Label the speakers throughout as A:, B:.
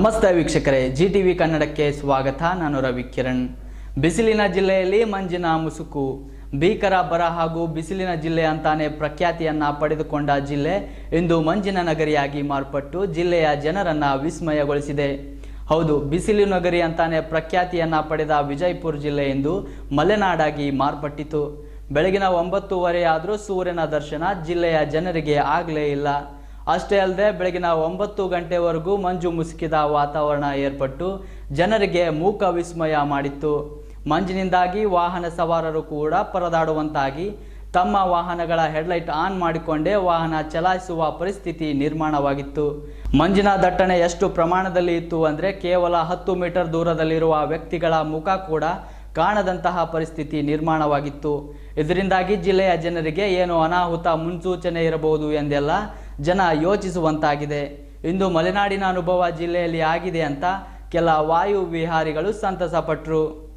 A: ನಮಸ್ತೆ ವೀಕ್ಷಕರೇ G T V ಕನ್ನಡಕ್ಕೆ ಸ್ವಾಗತ. ನಾನು ರವಿ ಕಿರಣ್. ಬಿಸಿಲಿನ ಜಿಲ್ಲೆಯಲ್ಲಿ ಮಂಜಿನ ಮುಸುಕು. ಭೀಕರ ಬರ ಹಾಗೂ ಬಿಸಿಲಿನ ಜಿಲ್ಲೆ ಅಂತಾನೆ ಪ್ರಖ್ಯಾತಿಯನ್ನ ಪಡೆದುಕೊಂಡ ಜಿಲ್ಲೆ ಇಂದು ಮಂಜಿನ ನಗರಿಯಾಗಿ ಮಾರ್ಪಟ್ಟು ಜಿಲ್ಲೆಯ ಜನರನ್ನ ವಿಸ್ಮಯಗೊಳಿಸಿದೆ. ಹೌದು, ಬಿಸಿಲು ನಗರಿ ಅಂತಾನೆ ಪ್ರಖ್ಯಾತಿಯನ್ನ ಪಡೆದ ವಿಜಯಪುರ ಜಿಲ್ಲೆ ಇಂದು ಮಲೆನಾಡಾಗಿ ಮಾರ್ಪಟ್ಟಿತು. ಬೆಳಗಿನ ಒಂಬತ್ತೂವರೆ ಆದರೂ ಸೂರ್ಯನ ದರ್ಶನ ಜಿಲ್ಲೆಯ ಜನರಿಗೆ ಆಗಲೇ ಇಲ್ಲ. ಅಷ್ಟೇ ಅಲ್ಲದೆ ಬೆಳಗಿನ ಒಂಬತ್ತು ಗಂಟೆವರೆಗೂ ಮಂಜು ಮುಸುಕಿದ ವಾತಾವರಣ ಏರ್ಪಟ್ಟು ಜನರಿಗೆ ಮೂಕ ವಿಸ್ಮಯ ಮಾಡಿತ್ತು. ಮಂಜಿನಿಂದಾಗಿ ವಾಹನ ಸವಾರರು ಕೂಡ ಪರದಾಡುವಂತಾಗಿ ತಮ್ಮ ವಾಹನಗಳ ಹೆಡ್ಲೈಟ್ ಆನ್ ಮಾಡಿಕೊಂಡೇ ವಾಹನ ಚಲಾಯಿಸುವ ಪರಿಸ್ಥಿತಿ ನಿರ್ಮಾಣವಾಗಿತ್ತು. ಮಂಜಿನ ದಟ್ಟಣೆ ಎಷ್ಟು ಪ್ರಮಾಣದಲ್ಲಿ ಇತ್ತು ಅಂದರೆ ಕೇವಲ ಹತ್ತು ಮೀಟರ್ ದೂರದಲ್ಲಿರುವ ವ್ಯಕ್ತಿಗಳ ಮುಖ ಕೂಡ ಕಾಣದಂತಹ ಪರಿಸ್ಥಿತಿ ನಿರ್ಮಾಣವಾಗಿತ್ತು. ಇದರಿಂದಾಗಿ ಜಿಲ್ಲೆಯ ಜನರಿಗೆ ಏನು ಅನಾಹುತ ಮುನ್ಸೂಚನೆ ಇರಬಹುದು ಎಂದೆಲ್ಲ ಜನ ಯೋಚಿಸುವಂತಾಗಿದೆ. ಇಂದು ಮಲೆನಾಡಿನ ಅನುಭವ ಜಿಲ್ಲೆಯಲ್ಲಿ ಆಗಿದೆ ಅಂತ ಕೆಲ ವಾಯು ವಿಹಾರಿಗಳು ಸಂತಸಪಟ್ಟರು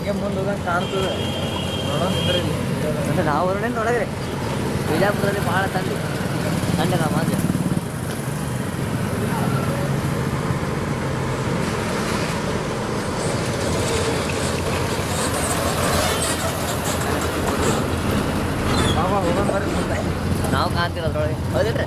B: ಹಂಗೆ ಮುಂದೆ ಹೋದಂಗೆ ಕಾಣ್ತದೆ. ನೋಡೋಣ
C: ಅಂದ್ರೆ ನಾವು ಹೊರಗಡೆ ನೋಡಿದ್ರೆ. ಬಿಜಾಪುರದಲ್ಲಿ ಭಾಳ ತಂದೆ ತಂಡೆ ನಾವು ಮಾತ್ರ ನಾವು ಕಾಣ್ತಿರೋದ್ರೊಳಗೆ ಅದ್ರೊಳಗೆ. ಹೌದಿಲ್ರಿ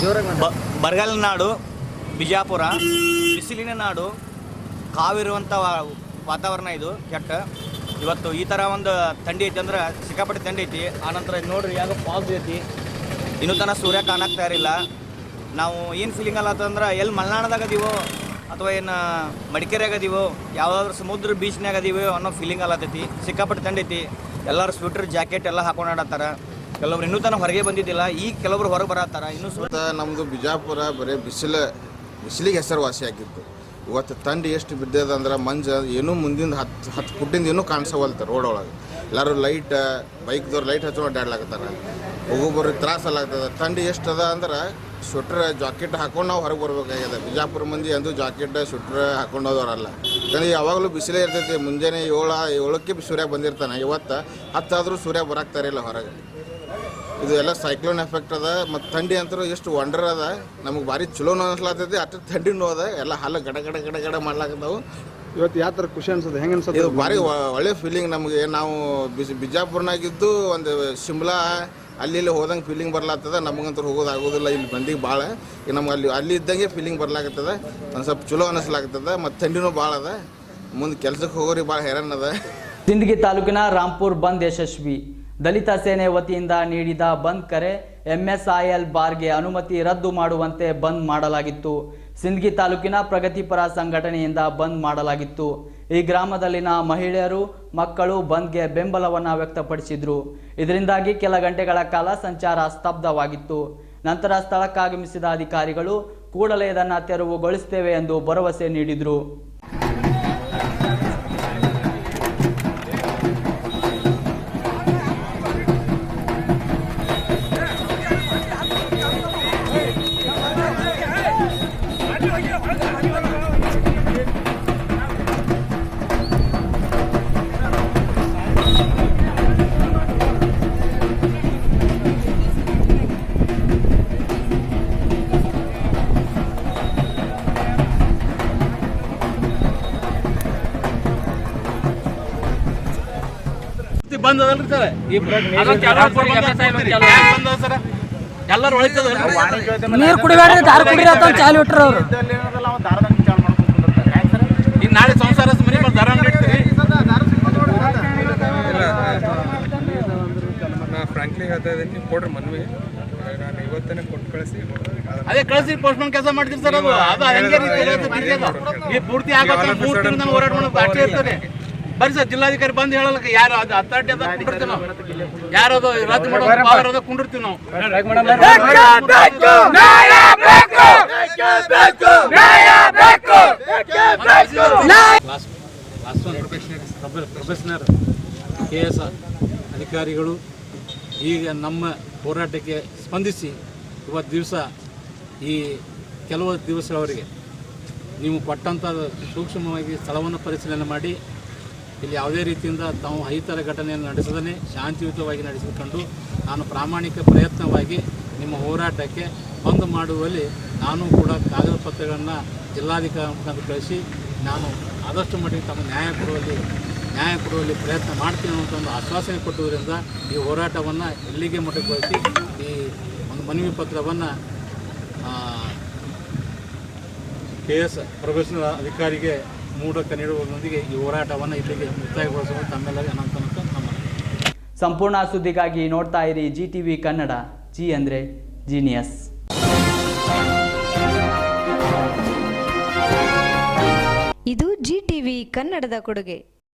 B: ಜೋರಾಗಿ ಮಾತಾಡು.
D: ಬ ಬರಗಾಲ ನಾಡು ಬಿಜಾಪುರ ಬಿಸಿಲಿನ ನಾಡು ಕಾವಿರುವಂಥ ವಾ- ವಾತಾವರಣ ಇದು ಕೆಟ್ಟ ಇವತ್ತು ಈ ಥರ ಒಂದು ಥಂಡಿ ಐತಿ ಅಂದ್ರೆ ಸಿಕ್ಕಾಪಟ್ಟೆ ಥಂಡಿ ಐತಿ. ಆನಂತರ ನೋಡ್ರಿ ಯಾವಾಗ ಪಾಸ್ ಐತಿ. ಇನ್ನೂ ತನಕ ಸೂರ್ಯ ಕಾಣಕ್ತಾ ಇರಲಿಲ್ಲ. ನಾವು ಏನು ಫೀಲಿಂಗ್ ಅಲ್ಲ ಅಂತಂದ್ರೆ ಎಲ್ಲಿ ಮಲೆನಾಡದಾಗ ಅದೀವೋ ಅಥವಾ ಏನು ಮಡಿಕೇರಿಯಾಗ ಅದೀವೋ ಯಾವುದಾದ್ರೂ ಸಮುದ್ರ ಬೀಚ್ನಾಗ ಅದೀವೋ ಅನ್ನೋ ಫೀಲಿಂಗ್ ಅಲ್ಲತೈತಿ ಸಿಕ್ಕಾಪಟ್ಟೆ ತಂಡೈತಿ ಎಲ್ಲರೂ ಸ್ವೆಟರ್ ಜಾಕೆಟ್ ಎಲ್ಲ ಹಾಕೊಂಡು ಆಡತ್ತಾರ ಕೆಲವ್ರು ಇನ್ನೂ ತನಕ ಹೊರಗೆ ಬಂದಿದ್ದಿಲ್ಲ. ಈಗ ಕೆಲವರು ಹೊರಗೆ ಬರತ್ತಾರ. ಇನ್ನೂ ಸ್ವಲ್ಪ
E: ನಮ್ಮದು ಬಿಜಾಪುರ ಬರೀ ಬಿಸಿಲು, ಬಿಸಿಲಿಗೆ ಹೆಸರುವಾಸಿ ಆಗಿತ್ತು ಇವತ್ತು ತಂಡಿ ಎಷ್ಟು ಬಿದ್ದದ ಅಂದ್ರೆ ಮಂಜ ಏನೂ ಮುಂದಿನ ಹತ್ತು ಹತ್ತು ಫುಟ್ಟಿಂದ ಏನೂ ಕಾಣಿಸವಲ್ತ ರೋಡ್ ಒಳಗೆ ಎಲ್ಲರೂ ಲೈಟ್, ಬೈಕ್ದವ್ರು ಲೈಟ್ ಹಚ್ಕೊಂಡು ಅಡ್ಡಾಡ್ಲಾಕತ್ತಾರ ಒಬ್ಬೊಬ್ಬರಿಗೆ ತ್ರಾಸ ತಂಡ ತಂಡಿ ಎಷ್ಟು ಅದ ಅಂದ್ರೆ ಸ್ವೆಟ್ರ್ ಜಾಕೆಟ್ ಹಾಕೊಂಡು ನಾವು ಹೊರಗೆ ಬರ್ಬೇಕಾಗ್ಯದ. ಬಿಜಾಪುರ ಮಂದಿ ಅಂದು ಜಾಕೆಟ್ ಸ್ವೆಟ್ರ್ ಹಾಕೊಂಡು ಹೋದವರಲ್ಲ. ಯಾಕಂದ್ರೆ ಯಾವಾಗಲೂ ಬಿಸಿಲೇ ಇರ್ತೈತಿ. ಮುಂಜಾನೆ ಏಳು, ಏಳಕ್ಕೆ ಸೂರ್ಯ ಬಂದಿರ್ತಾನೆ. ಇವತ್ತು ಹತ್ತಾದರೂ ಸೂರ್ಯ ಬರಾಕ್ತಾರಿಲ್ಲ ಹೊರಗೆ. ಇದು ಎಲ್ಲ ಸೈಕ್ಲೋನ್ ಎಫೆಕ್ಟ್ ಅದ ಮತ್ತು ಥಂಡಿ ಅಂತೂ ಎಷ್ಟು ವಂಡರ್ ಅದ. ನಮಗೆ ಭಾರಿ ಚಲೋ ಅನ್ಸ್ಲಾತೈತಿ ಅಷ್ಟು ಥಂಡಿ ಅದ. ಎಲ್ಲ ಹಾಲು ಗಡ ಗಡ ಗಡ ಗಡ ಮಾಡ್ಲಾಕತ್ತಾವು.
F: ಇವತ್ತು ಯಾವ ಥರ ಖುಷಿ ಅನ್ಸುತ್ತೆ ಹೆಂಗೆ ಅನ್ಸುತ್ತೆ?
E: ಇದು ಭಾರಿ ಒಳ್ಳೆ ಫೀಲಿಂಗ್ ನಮಗೆ. ನಾವು ಬಿಜ್ ಬಿಜಾಪುರ್ನಾಗಿದ್ದು ಒಂದು ಶಿಮ್ಲಾ ಅಲ್ಲಿ ಇಲ್ಲಿ ಹೋದಂಗೆ ಫೀಲಿಂಗ್ ಬರ್ಲಾಗ್ತದ ನಮಗಂತೂ ಹೋಗೋದು ಆಗೋದಿಲ್ಲ ಇಲ್ಲಿ ಬಂದಿಗೆ ಭಾಳ ಈಗ ನಮ್ಗೆ ಅಲ್ಲಿ ಅಲ್ಲಿ ಇದ್ದಂಗೆ ಫೀಲಿಂಗ್ ಬರ್ಲಾಕತ್ತದ. ಒಂದು ಸ್ವಲ್ಪ ಚಲೋ ಅನಿಸ್ಲಾಗ್ತದ ಮತ್ತು ಥಂಡಿನೂ ಭಾಳ ಅದ. ಮುಂದೆ ಕೆಲ್ಸಕ್ಕೆ ಹೋಗೋರಿಗೆ ಭಾಳ ಹೈರಾಣ ಅದ.
A: ಸಿಂದಗಿ ತಾಲೂಕಿನ ರಾಂಪುರ್ ಬಂದ್ ಯಶಸ್ವಿ. ದಲಿತ ಸೇನೆ ವತಿಯಿಂದ ನೀಡಿದ ಬಂದ್ ಕರೆ ಎಂಎಸ್ಐಎಲ್ ಬಾರ್ಗೆ ಅನುಮತಿ ರದ್ದು ಮಾಡುವಂತೆ ಬಂದ್ ಮಾಡಲಾಗಿತ್ತು. ಸಿಂದಗಿ ತಾಲೂಕಿನ ಪ್ರಗತಿಪರ ಸಂಘಟನೆಯಿಂದ ಬಂದ್ ಮಾಡಲಾಗಿತ್ತು. ಈ ಗ್ರಾಮದಲ್ಲಿನ ಮಹಿಳೆಯರು, ಮಕ್ಕಳು ಬಂದ್ಗೆ ಬೆಂಬಲವನ್ನು ವ್ಯಕ್ತಪಡಿಸಿದ್ರು. ಇದರಿಂದಾಗಿ ಕೆಲ ಗಂಟೆಗಳ ಕಾಲ ಸಂಚಾರ ಸ್ತಬ್ಧವಾಗಿತ್ತು. ನಂತರ ಸ್ಥಳಕ್ಕಾಗಮಿಸಿದ ಅಧಿಕಾರಿಗಳು, ಕೂಡಲೇ ಇದನ್ನು ತೆರವುಗೊಳಿಸುತ್ತೇವೆ ಎಂದು ಭರವಸೆ ನೀಡಿದರು.
G: ಬಂದ್ ಅದಲ್ರಿ ಸರ್ ಈ ಸರ್ ಎಲ್ಲರೂ
C: ನೀರು ಕುಡಿಬೇಡ್ರಿ ದಾರ ಕುಡಿರಿ ಅಂತ ಚಾಲು ಇಟ್ರು ಅವರು
G: ಈಗ ನಾಳೆ ಸಂಸಾರ ಮನೆ ಬಂದು ದಾರ ಅಂಗಡಿ
F: ಫ್ರಾಂಕ್ಲಿ ಹೇಳ್ತಾ ಇದ್ದೀನಿ ಕೊಡ್ರಿ ಮನ್ವಿ ನಾನು ಇವತ್ತೇ ಕೊಟ್ಟು ಕಳಿಸಿ
G: ಅದೇ ಕಳಿಸಿ ಪೋಸ್ಟ್ಮನ್ ಕೆಲಸ ಮಾಡ್ತೀರಿ ಸರ್ ಅದು ಅದು ಹಂಗೆ. ಈ ಪೂರ್ತಿ ಆಗತ್ತೆ ಪೂರ್ತಿ ತಿಂಗಳು ಹೋರಾಟ ಮಾಡೋದು ಅಷ್ಟೇ ಇರ್ತದೆ ಬರ್ರಿ ಸರ್ ಜಿಲ್ಲಾಧಿಕಾರಿ ಬಂದು ಹೇಳಲ್ಲ ಯಾರು ಅದು ಅಥಾರಿಟಿ ಅದ ಕುಂಡಿರ್ತೀವಿ ನಾವು. ಯಾರು ಅದು ರದ್ದು ಮಾಡೋ ಪವರ್ ಅದ ಕುಂಡಿರ್ತೀವಿ ನಾವು.
H: Class class one probationer probationer K S ಅಧಿಕಾರಿಗಳು ಈಗ ನಮ್ಮ ಹೋರಾಟಕ್ಕೆ ಸ್ಪಂದಿಸಿ ಇವತ್ತು ದಿವಸ ಈ ಕೆಲವು ದಿವಸಗಳವರಿಗೆ ನೀವು ಕೊಟ್ಟಂಥ ಸೂಕ್ಷ್ಮವಾಗಿ ಸ್ಥಳವನ್ನು ಪರಿಶೀಲನೆ ಮಾಡಿ ಇಲ್ಲಿ ಯಾವುದೇ ರೀತಿಯಿಂದ ತಾವು ಐತರ ಘಟನೆಯನ್ನು ನಡೆಸದೇ ಶಾಂತಿಯುತವಾಗಿ ನಡೆಸಿಕೊಂಡು ನಾನು ಪ್ರಾಮಾಣಿಕ ಪ್ರಯತ್ನವಾಗಿ ನಿಮ್ಮ ಹೋರಾಟಕ್ಕೆ ಬಂದ್ ಮಾಡುವಲ್ಲಿ ನಾನು ಕೂಡ ಕಾಗದ ಪತ್ರಗಳನ್ನು ಜಿಲ್ಲಾಧಿಕಾರಿ ಕಳಿಸಿ ನಾನು ಆದಷ್ಟು ಮಟ್ಟಿಗೆ ತಮ್ಮ ನ್ಯಾಯ ಕೊಡುವಲ್ಲಿ ನ್ಯಾಯ ಕೊಡುವಲ್ಲಿ ಪ್ರಯತ್ನ ಮಾಡ್ತೀನಿ ಅಂತ ಒಂದು ಆಶ್ವಾಸನೆ ಕೊಟ್ಟುವುದರಿಂದ ಈ ಹೋರಾಟವನ್ನು ಇಲ್ಲಿಗೆ ಮಟ್ಟಗೊಳಿಸಿ ಈ ಒಂದು ಮನವಿ ಪತ್ರವನ್ನು ಕೆ ಎಸ್ ಪ್ರೊಫೆಷನಲ್ ಅಧಿಕಾರಿಗೆ ಮೂಲಕ ನೀಡುವುದರೊಂದಿಗೆ ಈ ಹೋರಾಟವನ್ನು ಇಲ್ಲಿಗೆ ಮುಕ್ತಾಯಗೊಳಿಸುವ ತಮ್ಮೆಲ್ಲರಿಗೆ ಅನಂತ ಅನಂತ ನಮ್ಮ
A: ಸಂಪೂರ್ಣ ಸುದ್ದಿಗಾಗಿ ನೋಡ್ತಾ ಇರಿ G T V Kannada. G ಅಂದರೆ ಜೀನಿಯಸ್
I: ಇದು ಜಿ ಟಿವಿ ಕನ್ನಡದ ಕೊಡುಗೆ.